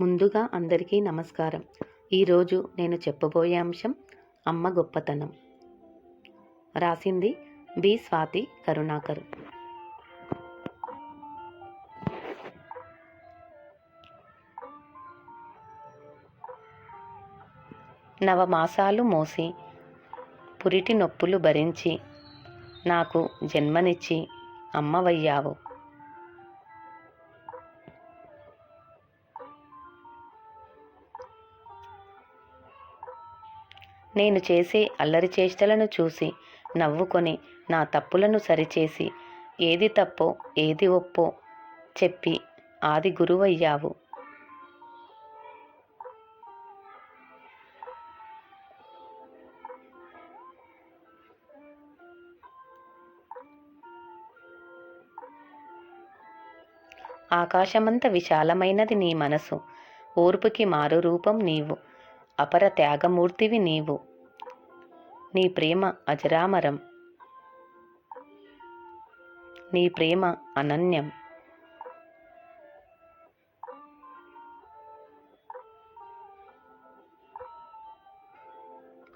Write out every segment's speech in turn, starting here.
ముందుగా అందరికీ నమస్కారం. ఈరోజు నేను చెప్పబోయే అంశం అమ్మ గొప్పతనం. రాసింది బి. స్వాతి కరుణాకర్. నవమాసాలు మోసి పురిటి నొప్పులు భరించి నాకు జన్మనిచ్చి అమ్మవయ్యావు. నేను చేసే అల్లరి చేష్టలను చూసి నవ్వుకొని నా తప్పులను సరిచేసి ఏది తప్పో ఏది ఒప్పో చెప్పి ఆది గురువయ్యావు. ఆకాశమంత విశాలమైనది నీ మనసు. ఓర్పుకి మారు రూపం నీవు. అపర త్యాగమూర్తివి నీవు. నీ ప్రేమ అజరామరం. నీ ప్రేమ అనన్యం.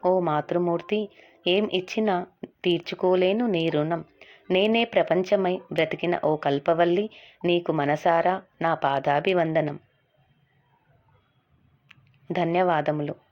ఓ మాతృమూర్తి ఏం ఇచ్చినా తీర్చుకోలేను నీ రుణం. నేనే ప్రపంచమై బ్రతికిన ఓ కల్పవల్లి నీకు మనసారా నా పాదాభివందనం. ధన్యవాదములు.